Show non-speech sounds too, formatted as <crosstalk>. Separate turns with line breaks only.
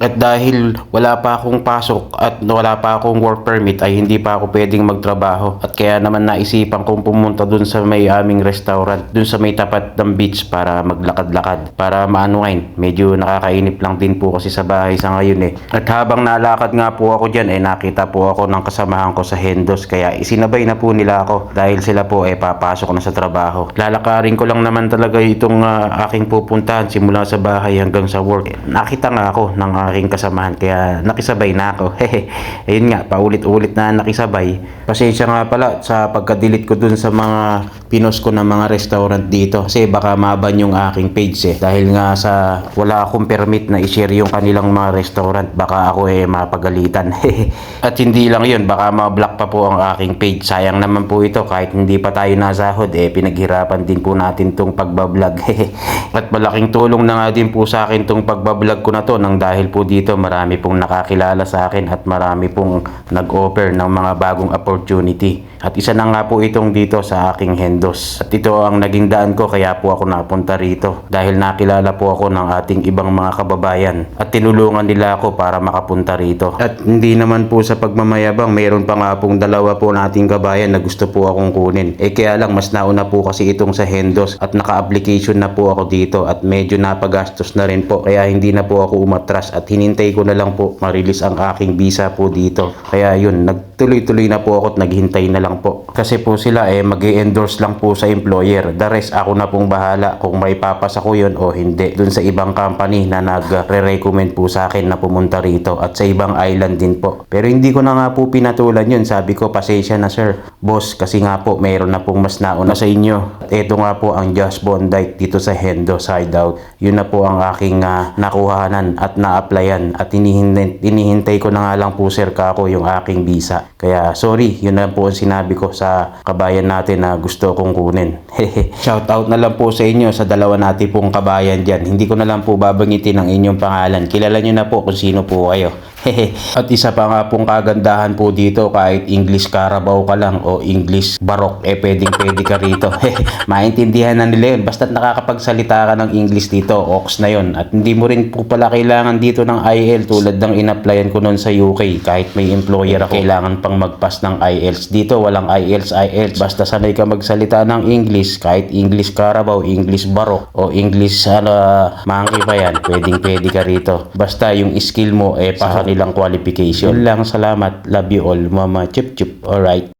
At dahil wala pa akong pasok at wala pa akong work permit ay hindi pa ako pwedeng magtrabaho. At kaya naman naisipan kong pumunta dun sa may aming restaurant, dun sa may tapat ng beach para maglakad-lakad. Para maanuin, medyo nakakainip lang din po kasi sa bahay sa ngayon eh. At habang nalakad nga po ako dyan ay nakita po ako ng kasamahan ko sa Hendos kaya isinabay na po nila ako dahil sila po ay papasok na sa trabaho. Lalakarin ko lang naman talaga itong ah, aking pupuntahan simula sa bahay hanggang sa work. Nakita nga ako ng aking kasamahan kaya nakisabay na ako. <laughs> Hehe. Ayun nga, paulit-ulit na nakisabay. Pasensya nga pala sa pagka-delete ko dun sa mga pinos ko ng mga restaurant dito kasi baka maban yung aking page eh. Dahil nga sa wala akong permit na i-share yung kanilang mga restaurant baka ako eh mapagalitan. <laughs> At hindi lang yun, baka ma-block pa po ang aking page. Sayang naman po ito kahit hindi pa tayo nasahod eh pinaghirapan din po natin tong pagbablog. <laughs> At malaking tulong na nga din po sa akin tong pagbablog ko na to nang dahil po dito marami pong nakakilala sa akin at marami pong nag-offer ng mga bagong opportunity. At isa na nga po itong dito sa aking Hendos. At ito ang naging daan ko kaya po ako napunta rito. Dahil nakilala po ako ng ating ibang mga kababayan. At tinulungan nila ako para makapunta rito. At hindi naman po sa pagmamayabang, mayroon pa nga pong dalawa po nating kabayan na gusto po akong kunin. Eh kaya lang mas nauna po kasi itong sa Hendos at naka-application na po ako dito at medyo napagastos na rin po. Kaya hindi na po ako umatras at hinintay ko na lang po marilis ang aking visa po dito. Kaya yun, nagtuloy-tuloy na po ako at naghintay na lang po. Kasi po sila eh mag endorse lang po sa employer. The rest ako na pong bahala kung may papasa ko yun o hindi. Dun sa ibang company na nagre-recommend po sa akin na pumunta rito at sa ibang island din po. Pero hindi ko na nga po pinatulan yun. Sabi ko pasensya na sir, boss kasi nga po mayroon na pong mas nauna sa inyo. Ito nga po ang Just Bondite dito sa Hendo Hideout. Yun na po ang aking ah, nakuhanan at na-applyan at inihintay, inihintay ko na nga lang po sir kako yung aking visa. Kaya sorry, yun na po ang sinabi ko sa kabayan natin na gusto kong kunin. <laughs> Shout out na lang po sa inyo sa dalawa natin pong kabayan dyan. Hindi ko na lang po babangitin ang inyong pangalan. Kilala nyo na po kung sino po kayo. <laughs> At isa pa nga pong kagandahan po dito kahit English Carabao ka lang o English Barok eh pwedeng pwede ka rito. <laughs> Maintindihan na nila yun. Basta't nakakapagsalita ka ng English dito, ox na yun. At hindi mo rin po pala kailangan dito ng IEL tulad ng in-applyan ko noon sa UK. Kahit may employer ako, kailangan pang magpas ng IELTS. Dito walang IELTS, IELTS. Basta sanay ka magsalita ng English, kahit English Carabao, English Barok o English ano, monkey pa yan. Pwedeng pwede ka rito. Basta yung skill mo eh pa nilang qualification. Yun lang, salamat. Love you all, mama. Chup chup. Alright.